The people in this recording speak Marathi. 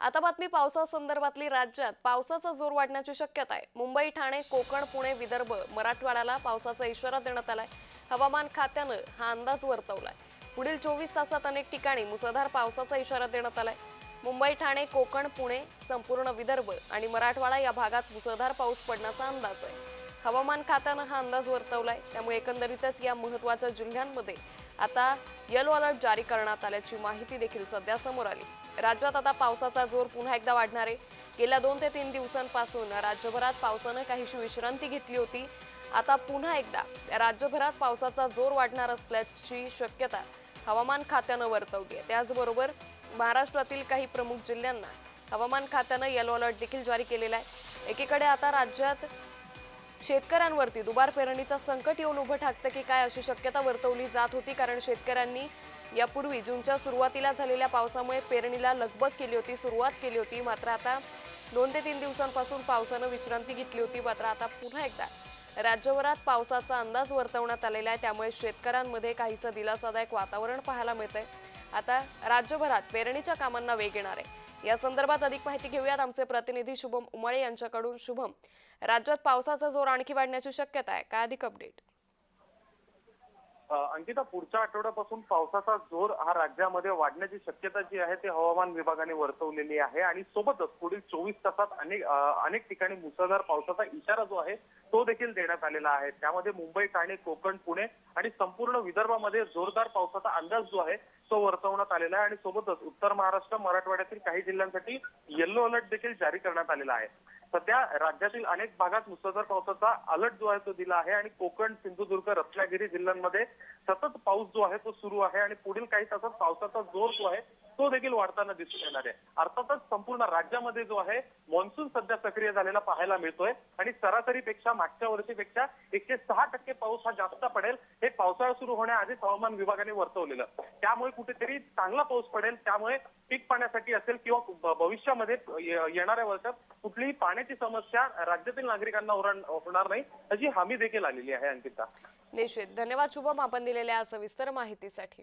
आता बातमी पावसासंदर्भातली राज्यात पावसाचा जोर वाढण्याची शक्यता आहे. मुंबई ठाणे कोकण पुणे विदर्भ मराठवाड्याला पावसाचा इशारा देण्यात आलाय. हवामान खात्यानं हा अंदाज वर्तवलाय. पुढील चोवीस तासात अनेक ठिकाणी मुसळधार पावसाचा इशारा देण्यात आलाय. मुंबई ठाणे कोकण पुणे संपूर्ण विदर्भ आणि मराठवाडा या भागात मुसळधार पाऊस पडण्याचा अंदाज आहे. हवामान खात्यानं हा अंदाज वर्तवलाय. त्यामुळे एकंदरीतच या महत्त्वाच्या जिल्ह्यांमध्ये आता येलो अलर्ट जारी करण्यात आल्याची माहिती देखील सध्या समोर आली. राज्यात आता पावसाचा जोर पुन्हा एकदा वाढणार आहे. गेल्या दोन ते तीन दिवसांपासून राज्यभरात पावसानं काहीशी विश्रांती घेतली होती. आता पुन्हा एकदा राज्यभरात पावसाचा जोर वाढणार असल्याची शक्यता हवामान खात्यानं वर्तवली आहे. त्याचबरोबर महाराष्ट्रातील काही प्रमुख जिल्ह्यांना हवामान खात्यानं येलो अलर्ट देखील जारी केलेला आहे. एकीकडे आता राज्यात शेतकऱ्यांवरती दुबार पेरणीचा संकट येऊन उभं ठाकतं की काय अशी शक्यता वर्तवली जात होती कारण शेतकऱ्यांनी यापूर्वी जूनच्या सुरुवातीला झालेल्या पावसामुळे पेरणीला लगबग केली होती सुरुवात केली होती. मात्र आता दोन ते तीन दिवसांपासून पावसानं विश्रांती घेतली होती. मात्र आता पुन्हा एकदा राज्यभरात पावसाचा अंदाज वर्तवण्यात आलेला आहे. त्यामुळे शेतकऱ्यांमध्ये काहीसं दिलासादायक वातावरण पाहायला मिळतंय. आता राज्यभरात पेरणीच्या कामांना वेग येणार आहे. या संदर्भात अधिक माहिती घेऊयात आमचे प्रतिनिधी शुभम उमाळे यांच्याकडून. शुभम राज्यात पावसाचा जोर आणखी वाढण्याची शक्यता आहे. काय अधिक अपडेट अंकिता पुढच्या आठवड्यापासून पावसाचा जोर हा राज्यामध्ये वाढण्याची शक्यता जी आहे ती हवामान विभागाने वर्तवलेली आहे आणि सोबतच पुढील चोवीस तासात अनेक अनेक ठिकाणी मुसळधार पावसाचा इशारा जो आहे तो देखील देण्यात आलेला आहे. त्यामध्ये मुंबई ठाणे कोकण पुणे आणि संपूर्ण विदर्भामध्ये जोरदार पावसाचा अंदाज जो आहे तो वर्तवण्यात आलेला आहे. आणि सोबतच उत्तर महाराष्ट्र मराठवाड्यातील काही जिल्ह्यांसाठी येल्लो अलर्ट देखील जारी करण्यात आलेला आहे. सध्या राज्यातील अनेक भागात मुसळधार पावसाचा अलर्ट जो आहे तो दिला आहे. आणि कोकण सिंधुदुर्ग रत्नागिरी जिल्ह्यांमध्ये सतत पाऊस जो आहे तो सुरू आहे. आणि पुढील काही तासात पावसाचा जोर जो आहे तो देखील वाढताना दिसून येणार आहे. अर्थातच संपूर्ण राज्यामध्ये जो आहे मान्सून सध्या सक्रिय झालेला पाहायला मिळतोय. आणि सरासरीपेक्षा मागच्या वर्षीपेक्षा एकशे सहा टक्के पाऊस हा जास्त पडेल. हे पावसाळा सुरू होण्याआधीच हवामान विभागाने वर्तवलेलं. त्यामुळे कुठेतरी चांगला पाऊस पडेल. त्यामुळे पीक पाण्यासाठी असेल किंवा भविष्यामध्ये येणाऱ्या वर्षात कुठलीही पाण्याची समस्या राज्यातील नागरिकांना होणार होणार नाही अशी हमी देखील आलेली आहे अंकिता. निश्चित. धन्यवाद शुभम आपण दिलेल्या सविस्तर माहितीसाठी.